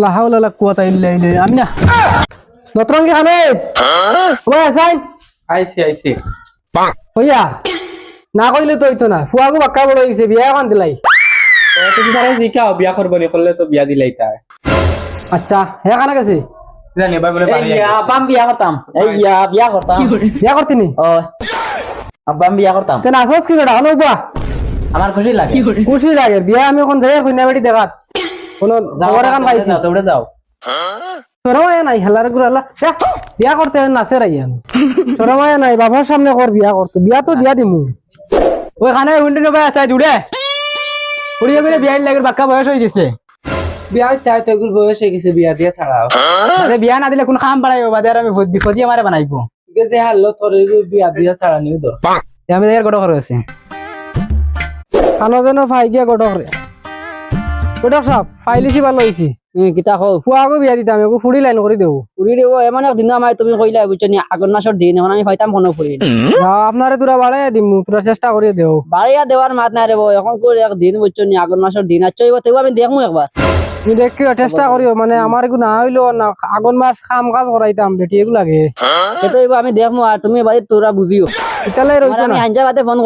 লা হাওলা লা কুওয়াতা ইল্লা ইল্লা আমি না নতরঙ্গি খানে ওই আসাই। আইছি আইছি। হইয়া। না কইলে তো হইতো না। ফুয়াগু বাক্কা বড় হইছে বিয়া এখন দিলাই। তুমি তারা জিকাও বিয়া করব নি করলে তো বিয়া দিলাই তাই। আচ্ছা হে কানা গেছে? জানি এবার বলে বাড়ি এই আব্বাম বিয়া করতাম। এই ইয়া বিয়া করতাম। বিয়া করছিনি ও আব্বাম বিয়া করতাম। তে নাচস কি বেটা হলো বা আমার খুশি লাগে। খুশি লাগে। বিয়া আমি এখন যাই কইনা বেটি দেখাত। কোন খবর এখন পাইছি। যাও শরমায় নাই হেলার বিয়া করতে নাচে রাইয়ান শরমায় নাই বাবার সামনে কর বিয়া করতে বিয়া তো দিয়া দিমু ওই উইন্ডো নবাই আছে জুড়ে উড়িয়ে গেলে বিয়া লাগে বাক্কা বয়স হয়ে গেছে। বিয়া তাই তো এগুলো বয়স হয়ে গেছে বিয়া দিয়ে ছাড়াও বিয়া না দিলে কোন খাম বাড়াইব বাদে আর আমি বিপদি আমারে বানাইবো। ঠিক আছে হারলো তোর বিয়া দিয়া ছাড়া নিও তো আমি এর গড় করে আছে। খানো যেন ফাই গিয়া গড় করে ফাইলিছি ভালো কিতা ফুয়াগো বিয়া দিতাম একো ফুড়ি লাইন এমন একদিন আমার তুমি কইলা বুঝছ নি আগর দিন এখন আমি তোরা বাড়াই দিম তোরা চেষ্টা করে দেও। দেওয়ার মাত নাই এখন মাসের দিন আচ্ছা তেও আমি একবার তুমি দেখিও চেষ্টা করিও মানে আমার না হইল না আগুন মাস কাম কাজ করাইতাম বেটি এগু লাগে। এবার আমি দেখমু আর তুমি তোরা বুঝিও আমি না? হাঞ্জা বাদে ফোন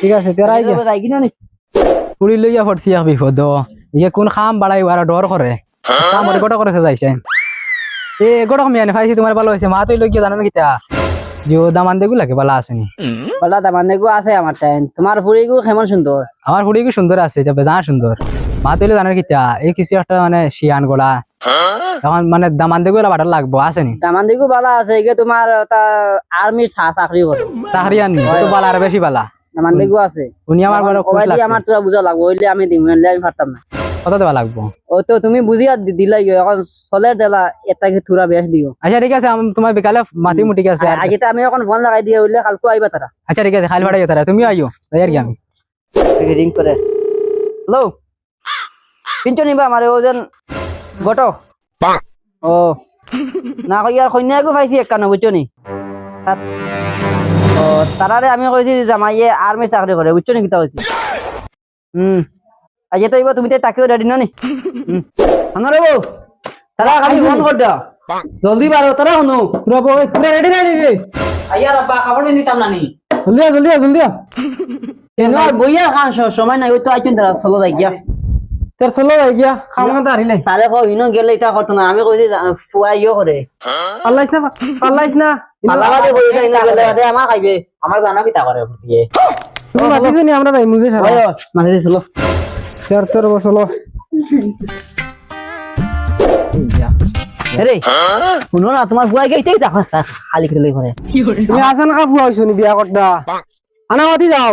ঠিক আছে তেরাই গিয়া যাই কিনা নি। পুরি লইয়া এক বিপদ ইয়ে কোন খাম বাড়াই আর ডর করে কাম গোটা করেছে যাইছে এ গোটা কমিয়ানে ফাইছি তোমার ভালো হয়েছে মা তুই লই গিয়া জানো না কিতা যে দামান দেগু লাগে বালা আসেনি বলা দামান দেখো আছে আমার টাইম তোমার ফুরি গু কেমন সুন্দর আমার ফুড়ি কি সুন্দর আছে এটা বেজান সুন্দর মা তুইলে কিতা এই কিছু একটা মানে শিয়ান গোলা এখন মানে দামান দেগু বাটার লাগবো আসেনি দামান দেখো বালা আছে এগে তোমার তা আর্মির চা চাকরি করে চাকরি আননি তো বালা আর বেশি বালা দামান দেখো আছে উনি আমার বড় খুশ কবাই আমার তোরা বুঝা লাগবো হইলে আমি দিম হইলে আমি পারতাম না কত দেওয়া লাগবো? ও তো তুমি বুঝিয়া দিলাই এখন চলের দেলা এটাকে থুরা বেশ দিও। আচ্ছা ঠিক আছে তোমার বিকালে মাতি মুটি আছে। আগে আমি এখন ফোন লাগাই দিয়ে হইলে কালকে আইবা তারা আচ্ছা ঠিক আছে খালি ভাড়াই তারা তুমিও আইও তাই আর কি আমি? রিং করে হ্যালো কিনছো নিবা আমার ও যেন গট ও। না কই আর কন্যাকো পাইছি একান্ন বুঝছ নি তারারে আমি কইছি জামাইয়ে আর্মি চাকরি করে বুঝছ নি কিতা কইছি হুম আজকে তো তুমি তো তাকেও রেডি বউ তারা খালি ফোন কর দাও জলদি বারো তারা শুনো। পুরো বই- পুরো রেডি রে আইয়া রাব্বা খাবার জলদি জলদি জলদি। কেন বইয়া খান সময় নাই ওই তো আইছেন তারা চলো যাই গিয়া। তোর চলো ভাই গিয়া খাম খাতে হারিলে তারে হিনো গেলে এটা করতো না আমি কইছি ফুয়া ইয়ে করে পাল্লাইস না পাল্লাইস না। পালাবাদে কই যাই না গেলে আমার খাইবে। আমার জানা কি তা করে দিয়ে তুমি মাতিছো নি আমরা তাই মুজে সারা চার তোর বসল আরে শুনো না তোমার খালি খেলে তুমি হইছো বিয়া করটা আনা মাতি যাও।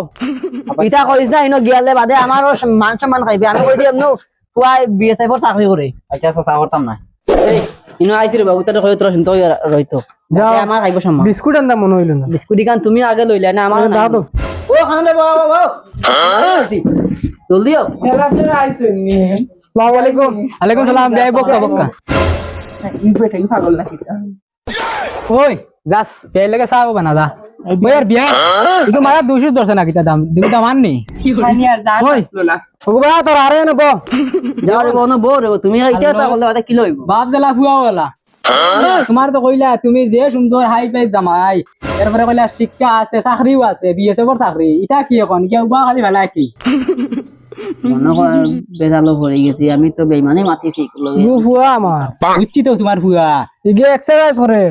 ইটা কইছ না ইনো গিয়ালে বাদে আমারও মান সম্মান খাইবে। আমি কই দিম নো ফুয়া বিএসএফ চাকরি করে আচ্ছা চাচা করতাম না। এই ইনো আইছি রে বাবু তারে কই তোর চিন্তা রইতো আমার খাইব সম্মান। বিস্কুট আনতাম মনে হইল না। বিস্কুট দিকান তুমি আগে লইলে না আমার দাও তো ও খানে বাবা বাবা জলদি আও। আসসালামু আলাইকুম। আলাইকুম সালাম বিয়াই বক্কা বক্কা। ওই যাস লাগে বানা দা ওই আর বিয়া ইকো মারা দুশো দর্শন না। কিতা দাম দিগো দাম আননি ওই ওগো তোর আরে না বো। যাও রে বোন বো রে তুমি আইতে তা বলে বাদে কি লইব বাপ জ্বালা ফুয়া বলা তোমার তো কইলা তুমি যে সুন্দর হাই পাই জামাই। এরপরে কইলা শিক্ষা আছে চাকরিও আছে বিএসএফ এর চাকরি ইটা কি এখন? কেউ বা খালি ভালা কি? মনে হয় বেজালো পড়ে গেছি আমি তো বেইমানে মাটি ঠিক লই ফুয়া আমার বুঝছি তো তোমার ফুয়া। ইগে এক্সারসাইজ করে।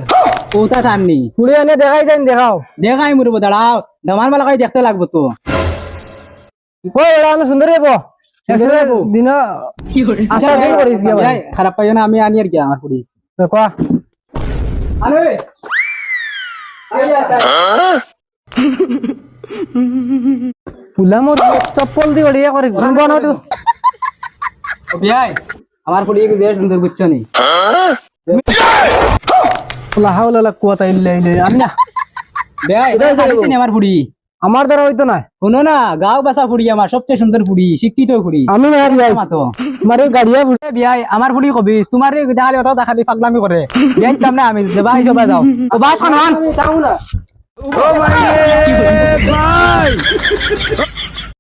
ওটা টাননি পুড়ে এনে দেখাই যাই দেখাও। দেখাই মুরবো দাঁড়াও। দামার মালা কাই দেখতে লাগবো তো। এরা আমি সুন্দর যাব দিন আচ্ছা করিস গিয়া ভাই। খারাপ পাইও না আমি আনি আর গিয়া আমার কোয়া আরে! পুলা চপ্পল দি ওড়িয়া করে ঘুম বানো তো। বিয়াই আমার যে সুন্দর বুঝছ নি? লা হাওলা ইল্লা ইল্লা আমি না বিয়াই এটা খাইছে নি আমার দ্বারা হইতো না। শুনো না গাও বাসা ফুড়ি আমার সবচেয়ে সুন্দর ফুড়ি শিক্ষিত ফুড়ি। আমি না বিয়াই মাতো। মারে গাড়িয়া ফুড়ি। বিয়াই আমার ফুড়ি কবি তোমার দেখালি অত দেখালি পাগলামি করে। বিয়াই চাম না আমি যাও। ও বাস খান যাও না